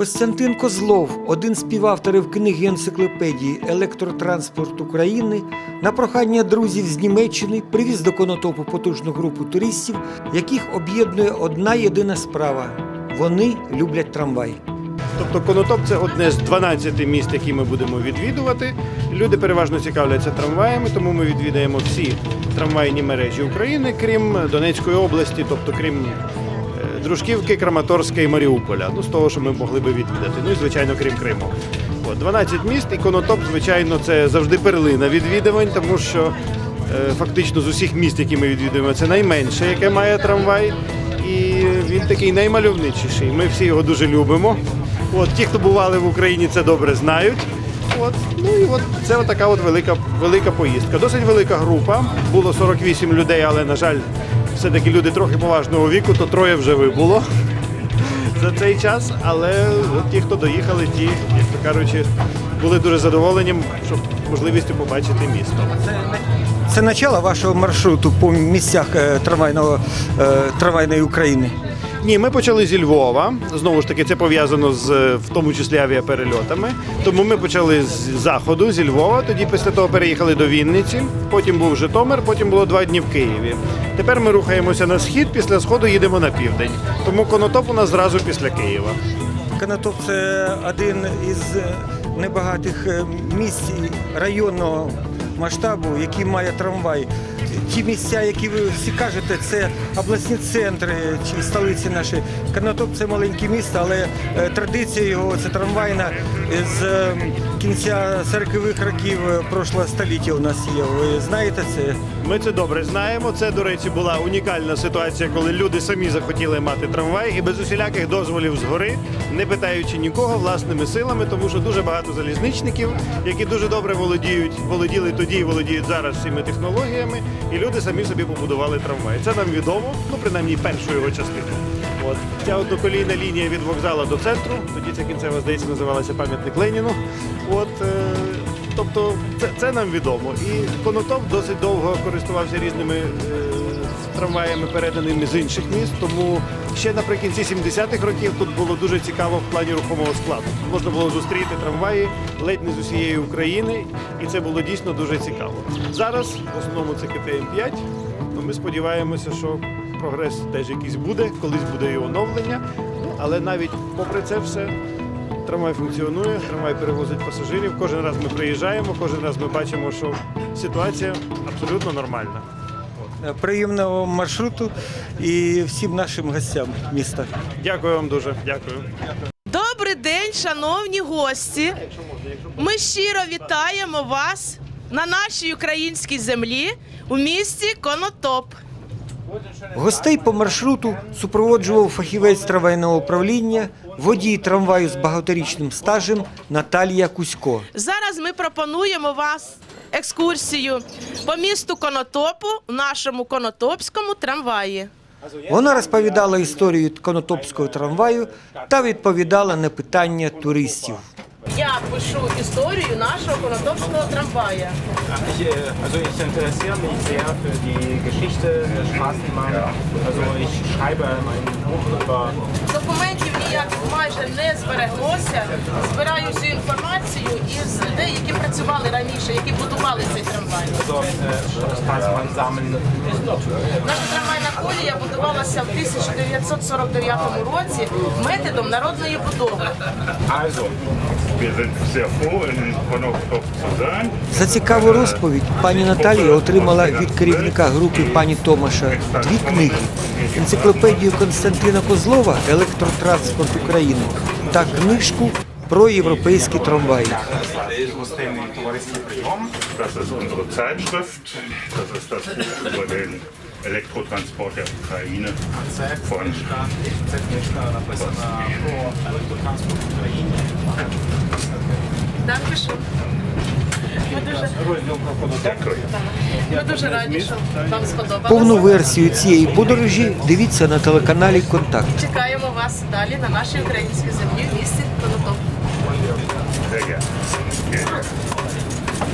Костянтин Козлов, один з співавторів книги енциклопедії Електротранспорт України, на прохання друзів з Німеччини привіз до конотопу потужну групу туристів, яких об'єднує одна єдина справа. Вони люблять трамвай. Тобто Конотоп це одне з 12 міст, які ми будемо відвідувати. Люди переважно цікавляться трамваями, тому ми відвідаємо всі трамвайні мережі України, крім Донецької області, тобто крім Дружківки, Краматорська і Маріуполя. Ну, з того, що ми могли би відвідати. Ну і звичайно, крім Криму. От, 12 міст, і Конотоп, звичайно, це завжди перлина відвідувань, тому що е, фактично з усіх міст, які ми відвідуємо, це найменше, яке має трамвай. І він такий наймальовничіший. Ми всі його дуже любимо. От ті, хто бували в Україні, це добре знають. От ну і от це така от велика велика поїздка. Досить велика група. Було 48 людей, але на жаль, все-таки люди трохи поважного віку, то троє вже вибуло за цей час. Але ті, хто доїхали, ті, як то кажучи, були дуже задоволені, щоб можливістю побачити місто. Це начало вашого маршруту по місцях е, трамвайного, е, трамвайної України. Ні, ми почали зі Львова. Знову ж таки, це пов'язано з в тому числі авіаперельотами. Тому ми почали з заходу, зі Львова. Тоді після того переїхали до Вінниці. Потім був Житомир, потім було два дні в Києві. Тепер ми рухаємося на схід. Після сходу їдемо на південь. Тому конотоп у нас зразу після Києва. Конотоп це один із небагатих е, місць районного масштабу, який має трамвай. Ті місця, які ви всі кажете, це обласні центри чи столиці наші. Конотоп це маленьке місто, але е, традиція його це трамвайна з е, кінця 40-х років е, прошлого століття у нас є. Ви знаєте це? Ми це добре знаємо. Це, до речі, була унікальна ситуація, коли люди самі захотіли мати трамвай і без усіляких дозволів згори, не питаючи нікого власними силами, тому що дуже багато залізничників, які дуже добре володіють, володіли тоді і володіють зараз цими технологіями, і люди самі собі побудували трамвай. Це нам відомо, ну принаймні першу його частину. От ця одноколійна лінія від вокзалу до центру. Тоді ця кінцева здається називалася пам'ятник Леніну. От е, тобто, це, це нам відомо. І Конотоп досить довго користувався різними е, трамваями, переданими з інших міст. Тому ще наприкінці 70-х років тут було дуже цікаво в плані рухомого складу. Можна було зустріти трамваї ледь не з усієї України, і це було дійсно дуже цікаво. Зараз в основному це КТМ-5. Ну, ми сподіваємося, що прогрес теж якийсь буде, колись буде і оновлення. Ну, але навіть попри це все, трамвай функціонує, трамвай перевозить пасажирів. Кожен раз ми приїжджаємо, кожен раз ми бачимо, що ситуація абсолютно нормальна. Приємного маршруту і всім нашим гостям міста. Дякую вам дуже. Дякую. Добрий день, шановні гості. Ми щиро вітаємо вас на нашій українській землі у місті Конотоп. Гостей по маршруту супроводжував фахівець трамвайного управління, водій трамваю з багаторічним стажем Наталія Кузько. Зараз ми пропонуємо вас екскурсію по місту Конотопу в нашому конотопському трамваї. Вона розповідала історію конотопського трамваю та відповідала на питання туристів. Я пишу історію нашого конотопського трамвая. Also ich interessiere mich sehr für die Geschichte der Straßenbahn. Also ich schreibe mein Buch über Документів ніяких майже не збереглося. Збираю всю інформацію із людей, які працювали раніше, будували цей трамвай. Наша трамвайна колія будувалася в 1949 році методом народної будови. За цікаву розповідь пані Наталія отримала від керівника групи пані Томаша дві книги: енциклопедію Константина Козлова Електротранспорт України та книжку про європейські трамваї. Elektrotransport der Ukraine von в Ми дуже, ми раді, що вам сподобалося. Повну версію цієї подорожі дивіться на телеканалі Контакт. Чекаємо вас далі на нашій українській землі в місті Конотоп. Size gel. Gel.